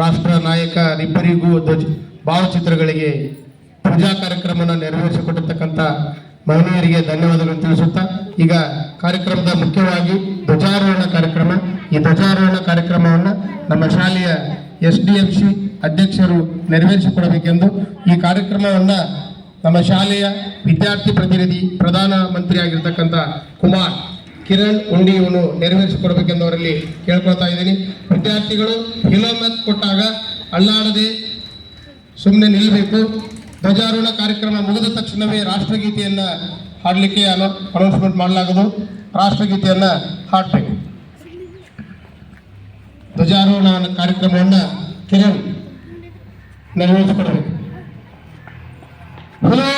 ರಾಷ್ಟ್ರ ನಾಯಕರಿಬ್ಬರಿಗೂ ಧ್ವಜ, ಭಾವಚಿತ್ರಗಳಿಗೆ ಪೂಜಾ ಕಾರ್ಯಕ್ರಮವನ್ನು ನೆರವೇರಿಸಿಕೊಟ್ಟಿರ್ತಕ್ಕಂಥ ಮಹಿಳೆಯರಿಗೆ ಧನ್ಯವಾದಗಳನ್ನು ತಿಳಿಸುತ್ತಾ, ಈಗ ಕಾರ್ಯಕ್ರಮದ ಮುಖ್ಯವಾಗಿ ಧ್ವಜಾರೋಹಣ ಕಾರ್ಯಕ್ರಮ. ಈ ಧ್ವಜಾರೋಹಣ ಕಾರ್ಯಕ್ರಮವನ್ನು ನಮ್ಮ ಶಾಲೆಯ ಎಸ್ ಡಿ ಎಂ ಸಿ ಅಧ್ಯಕ್ಷರು ನೆರವೇರಿಸಿಕೊಡಬೇಕೆಂದು ಈ ಕಾರ್ಯಕ್ರಮವನ್ನು ನಮ್ಮ ಶಾಲೆಯ ವಿದ್ಯಾರ್ಥಿ ಪ್ರತಿನಿಧಿ, ಪ್ರಧಾನ ಮಂತ್ರಿ ಆಗಿರ್ತಕ್ಕಂಥ ಕುಮಾರ್ ಕಿರಣ್ ಉಂಡಿ ಇವನು ನೆರವೇರಿಸಿಕೊಡ್ಬೇಕೆಂದು ಅವರಲ್ಲಿ ಕೇಳ್ಕೊಳ್ತಾ ಇದ್ದೀನಿ. ವಿದ್ಯಾರ್ಥಿಗಳು ಹಿಲೋಮತ್ ಕೊಟ್ಟಾಗ ಅಲ್ಲಾಡದೆ ಸುಮ್ಮನೆ ನಿಲ್ಲಬೇಕು ಧ್ವಜಾರೋಹಣ ಕಾರ್ಯಕ್ರಮ ಮುಗಿದ ತಕ್ಷಣವೇ ರಾಷ್ಟ್ರಗೀತೆಯನ್ನ ಹಾಡಲಿಕ್ಕೆ ಅನೌನ್ಸ್ಮೆಂಟ್ ಮಾಡಲಾಗದು. ರಾಷ್ಟ್ರಗೀತೆಯನ್ನ ಹಾಡಬೇಕು. ಧ್ವಜಾರೋಹಣ ಕಾರ್ಯಕ್ರಮವನ್ನ ಕಿರಣ್ ನೆರವೇರಿಸಿಕೊಡಬೇಕು. ಹಿಲೋಮತ್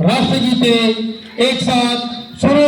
राष्ट्रगीते एक साथ सुरू